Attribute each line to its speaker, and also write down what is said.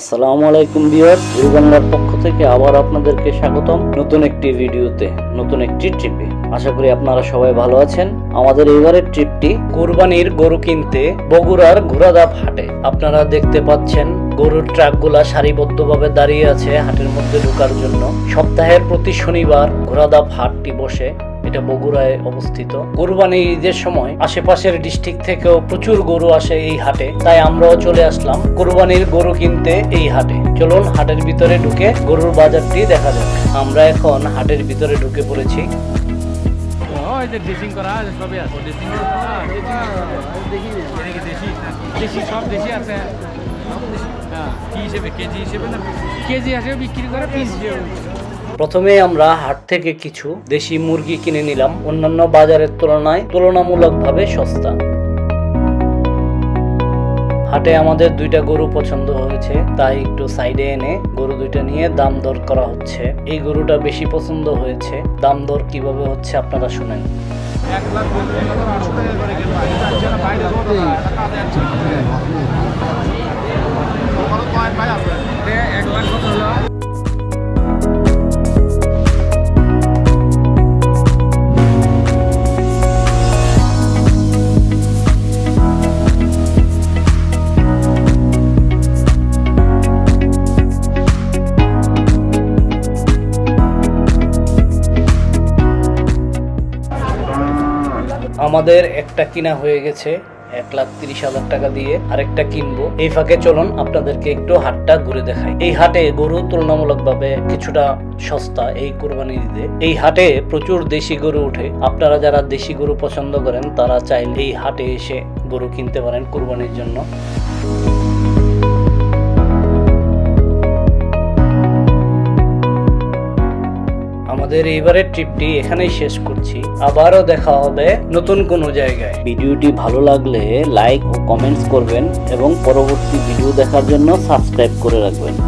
Speaker 1: আসসালামু আলাইকুম ভিউয়ার্স রুবাংলার পক্ষ থেকে আবার আপনাদেরকে স্বাগতম নতুন একটি ভিডিওতে, নতুন একটি ট্রিপে। আশা করি আপনারা সবাই ভালো আছেন। আমাদের এবারের ট্রিপটি কোরবানির গরু কিনতে বগুড়ার ঘোড়াদাপ হাটে। আপনারা দেখতে পাচ্ছেন গরুর ট্রাকগুলা সারিবদ্ধভাবে দাঁড়িয়ে আছে হাটের মধ্যে ঢোকার জন্য। সপ্তাহের প্রতি শনিবার ঘোড়াদাপ হাটটি বসে এটা বগুড়ায় অবস্থিত। কোরবানি ঈদের সময় আশেপাশের ডিস্ট্রিক্ট থেকেও প্রচুর গরু আসে এই হাটে তাই আমরাও চলে আসলাম কোরবানির গরু কিনতে এই হাটে। চলুন হাটের ভিতরে ঢুকে গরুর বাজারটি দেখা যাক। আমরা এখন হাটের ভিতরে ঢুকে পড়েছি।
Speaker 2: ওই যে ড্রেসিং করা সবই আছে। দেখি দেশি দেশি সব দেশি আছে। কেজি হিসেবে না? কেজি হিসেবে বিক্রি করে পিস
Speaker 1: প্রথমে আমরা হাট থেকে কিছু দেশি মুরগি কিনে নিলাম। অন্যান্য বাজারের তুলনায় তুলনামূলকভাবে সস্তা। হাটে আমাদের দুইটা গরু পছন্দ হয়েছে তাই একটু সাইডে এনে গরু দুইটা নিয়ে দাম দর করা হচ্ছে। এই গরুটা বেশি পছন্দ হয়েছে। দাম দর কীভাবে হচ্ছে আপনারা শুনেন।
Speaker 2: এক লাখ
Speaker 1: আমাদের একটা কিনা হয়ে গেছে এক লাখ তিরিশ হাজার টাকা দিয়ে আরেকটা কিনবো। এই ফাঁকে চলুন, আপনাদেরকে একটু হাটটা ঘুরে দেখাই। এই হাটে গরু তুলনামূলকভাবে কিছুটা সস্তা এই কোরবানি দিতে এই হাটে প্রচুর দেশি গরু উঠে আপনারা যারা দেশি গরু পছন্দ করেন, তারা চাইলে এই হাটে এসে গরু কিনতে পারেন কোরবানির জন্য। আমাদের এইবারের ট্রিপটি এখানেই শেষ করছি। আবারও দেখা হবে নতুন কোনো জায়গায়। ভিডিওটি ভালো লাগলে লাইক ও কমেন্টস করবেন এবং পরবর্তী ভিডিও দেখার জন্য সাবস্ক্রাইব করে রাখবেন।